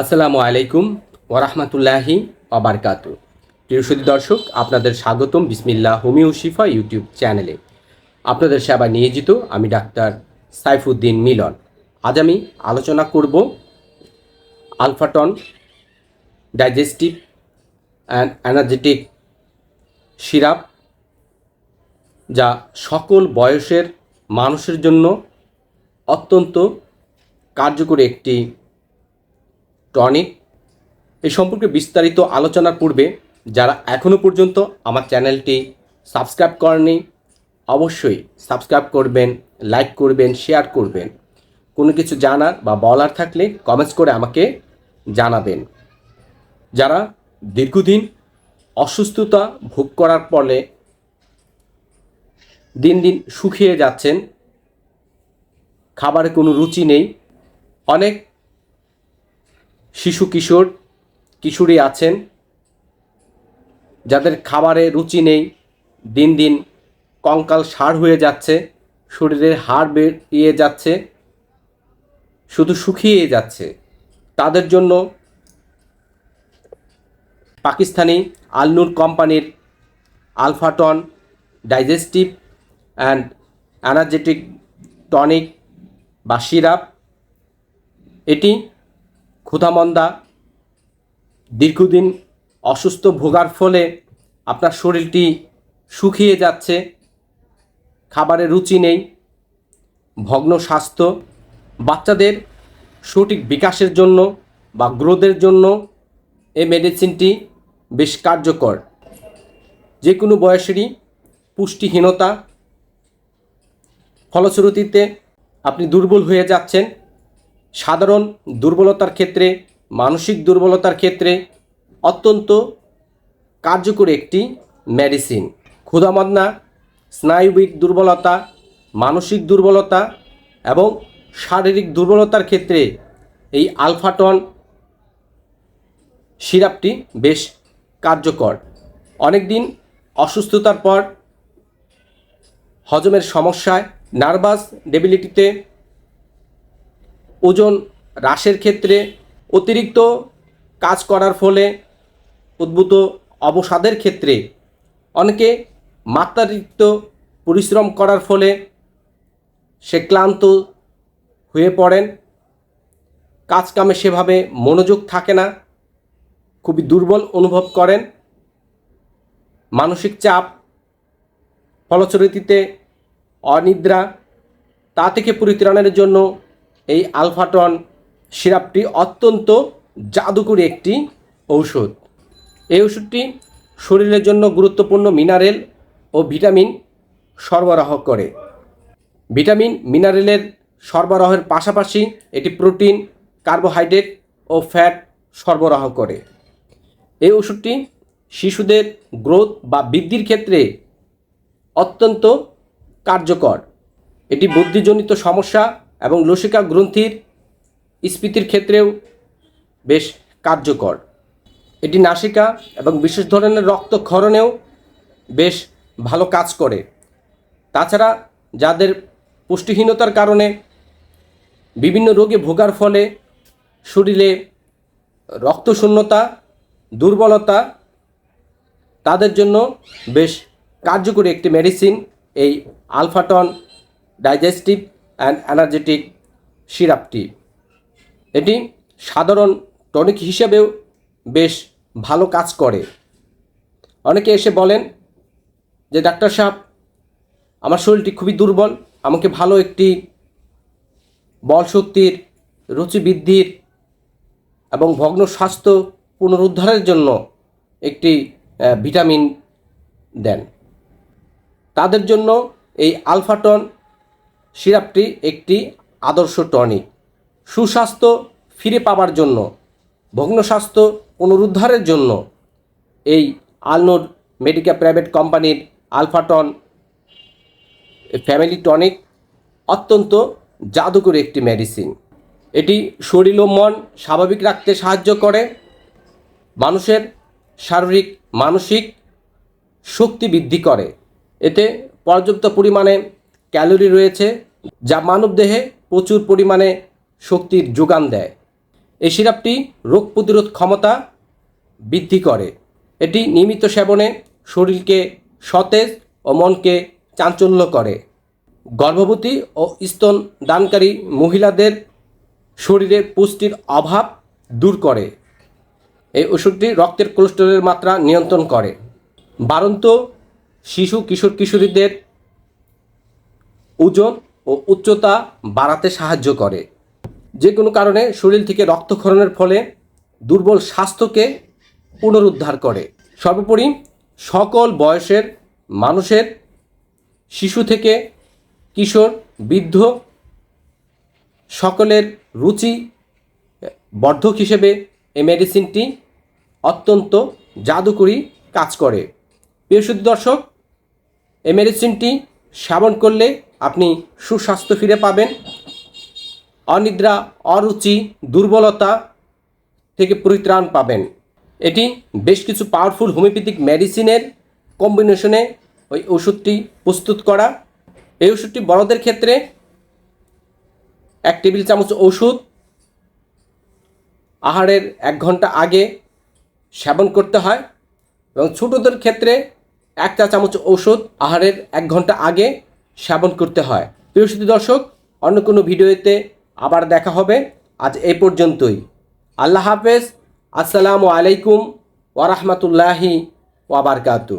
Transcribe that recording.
আসসালামু আলাইকুম ওরহমতুল্লাহি অবরকাত প্রিয় দর্শক, আপনাদের স্বাগতম বিসমিল্লাহ হোমিও শিফা ইউটিউব চ্যানেলে। আপনাদের সেবা নিয়োজিত আমি ডাক্তার সাইফুদ্দিন মিলন। আজ আমি আলোচনা করব Alfatone digestive and energetic syrup, যা সকল বয়সের মানুষের জন্য অত্যন্ত কার্যকরী একটি টনিক এ সম্পর্কে বিস্তারিত আলোচনার পূর্বে যারা এখনও পর্যন্ত আমার চ্যানেলটি সাবস্ক্রাইব করেনি অবশ্যই সাবস্ক্রাইব করবেন, লাইক করবেন, শেয়ার করবেন। কোনো কিছু জানার বা বলার থাকলে কমেন্টস করে আমাকে জানাবেন। যারা দীর্ঘদিন অসুস্থতা ভোগ করার ফলে দিন দিন শুকিয়ে যাচ্ছেন, খাবারে কোনো রুচি নেই, অনেক শিশু কিশোর, কিশোরী আছেন। যাদের খাবারে রুচি নেই, দিন দিন কঙ্কাল সার হয়ে যাচ্ছে, শরীরের হাড় বেরিয়ে যাচ্ছে, শুধু শুকিয়ে যাচ্ছে। তাদের জন্য পাকিস্তানি আলনুর কোম্পানির Alfatone digestive and energetic tonic বা সিরাপ, এটি ক্ষুধামন্দা, দীর্ঘদিন অসুস্থ ভোগার ফলে আপনার শরীরটি শুকিয়ে যাচ্ছে, খাবারের রুচি নেই, ভগ্ন স্বাস্থ্য, বাচ্চাদের সঠিক বিকাশের জন্য বা গ্রোথের জন্য এই মেডিসিনটি বেশ কার্যকর। যে কোনো বয়সেরই পুষ্টিহীনতা, ফলশ্রুতিতে আপনি দুর্বল হয়ে যাচ্ছেন সাধারণ দুর্বলতার ক্ষেত্রে, মানসিক দুর্বলতার ক্ষেত্রে অত্যন্ত কার্যকরী একটি মেডিসিন ক্ষুধামন্না স্নায়ুবিক দুর্বলতা, মানসিক দুর্বলতা এবং শারীরিক দুর্বলতার ক্ষেত্রে এই আলফাটন সিরাপটি বেশ কার্যকর। অনেক দিন অসুস্থতার পর হজমের সমস্যায় নার্ভাস ডেবিলিটিতে ওজন হ্রাসের ক্ষেত্রে অতিরিক্ত কাজ করার ফলে উদ্ভূত অবসাদের ক্ষেত্রে অনেকে মাত্রাতিরিক্ত পরিশ্রম করার ফলে সে ক্লান্ত হয়ে পড়েন। কাজ কামে সেভাবে মনোযোগ থাকে না, খুবই দুর্বল অনুভব করেন। মানসিক চাপ, ফলশ্রুতিতে অনিদ্রা, তা থেকে পরিত্রাণের জন্য এই আলফাটন সিরাপটি অত্যন্ত জাদুকরী একটি ঔষধ। এই ওষুধটি শরীরের জন্য গুরুত্বপূর্ণ মিনারেল ও ভিটামিন সরবরাহ করে। ভিটামিন মিনারেলের সরবরাহের পাশাপাশি এটি প্রোটিন, কার্বোহাইড্রেট ও ফ্যাট সরবরাহ করে। এই ওষুধটি শিশুদের গ্রোথ বা বৃদ্ধির ক্ষেত্রে অত্যন্ত কার্যকর। এটি বুদ্ধিজনিত সমস্যা এবং লসিকা গ্রন্থির স্ফীতির ক্ষেত্রেও বেশ কার্যকর। এটি নাসিকা এবং বিশেষ ধরনের রক্তক্ষরণেও বেশ ভালো কাজ করে। তাছাড়া যাদের পুষ্টিহীনতার কারণে বিভিন্ন রোগে ভোগার ফলে শরীরে রক্তশূন্যতা, দুর্বলতা, তাদের জন্য বেশ কার্যকরী একটি মেডিসিন এই আলফাটন ডাইজেস্টিভ অ্যান্ড এনার্জেটিক সিরাপটি। এটি সাধারণ টনিক হিসেবেও বেশ ভালো কাজ করে। অনেকে এসে বলেন যে, ডাক্তার সাহেব, আমার শরীরটি খুবই দুর্বল, আমাকে ভালো একটি বল শক্তির রুচি বৃদ্ধির এবং ভগ্ন স্বাস্থ্য পুনরুদ্ধারের জন্য একটি ভিটামিন দেন। তাদের জন্য এই আলফাটন সিরাপটি একটি আদর্শ টনিক। সুস্বাস্থ্য ফিরে পাবার জন্য ভগ্ন স্বাস্থ্য পুনরুদ্ধারের জন্য এই আলনোর মেডিকা প্রাইভেট কোম্পানির আলফাটন ফ্যামিলি টনিক অত্যন্ত জাদুকরী একটি মেডিসিন। এটি শরীর ও মন স্বাভাবিক রাখতে সাহায্য করে, মানুষের শারীরিক, মানসিক শক্তি বৃদ্ধি করে। এতে পর্যাপ্ত পরিমাণে ক্যালোরি রয়েছে, যা মানবদেহে প্রচুর পরিমাণে শক্তির যোগান দেয়। এই সিরাপটি রোগ প্রতিরোধ ক্ষমতা বৃদ্ধি করে। এটি নিয়মিত সেবনে শরীরকে সতেজ ও মনকে চাঞ্চল্য করে। গর্ভবতী ও স্তন দানকারী মহিলাদের শরীরে পুষ্টির অভাব দূর করে। এই ওষুধটি রক্তের কোলেস্টেরলের মাত্রা নিয়ন্ত্রণ করে। বারন্ত শিশু কিশোর কিশোরীদের ওজন ও উচ্চতা বাড়াতে সাহায্য করে। যে কোনো কারণে শরীর থেকে রক্তক্ষরণের ফলে দুর্বল স্বাস্থ্যকে পুনরুদ্ধার করে। সর্বোপরি সকল বয়সের মানুষের শিশু থেকে কিশোর, বৃদ্ধ সকলের রুচি বর্ধক হিসেবে এই মেডিসিনটি অত্যন্ত জাদুকরী কাজ করে। প্রিয় দর্শক এই মেডিসিনটি সেবন করলে আপনি সুস্বাস্থ্য ফিরে পাবেন। অনিদ্রা, অরুচি, দুর্বলতা থেকে পরিত্রাণ পাবেন। এটি বেশ কিছু পাওয়ারফুল হোমিওপ্যাথিক মেডিসিনের কম্বিনেশনে ওই ওষুধটি প্রস্তুত করা। এই ওষুধটি বড়দের ক্ষেত্রে এক টেবিল চামচ ওষুধ আহারের এক ঘণ্টা আগে সেবন করতে হয় এবং ছোটদের ক্ষেত্রে এক চা চামচ ওষুধ আহারের এক ঘণ্টা আগে সেবন করতে হয়। প্রিয় সুধী দর্শক, অন্য কোনো ভিডিওতে আবার দেখা হবে। আজ এই পর্যন্তই। আল্লাহ হাফেজ। আসসালামু আলাইকুম ওয়ারহমতুল্লাহি ওয়াবারকাতু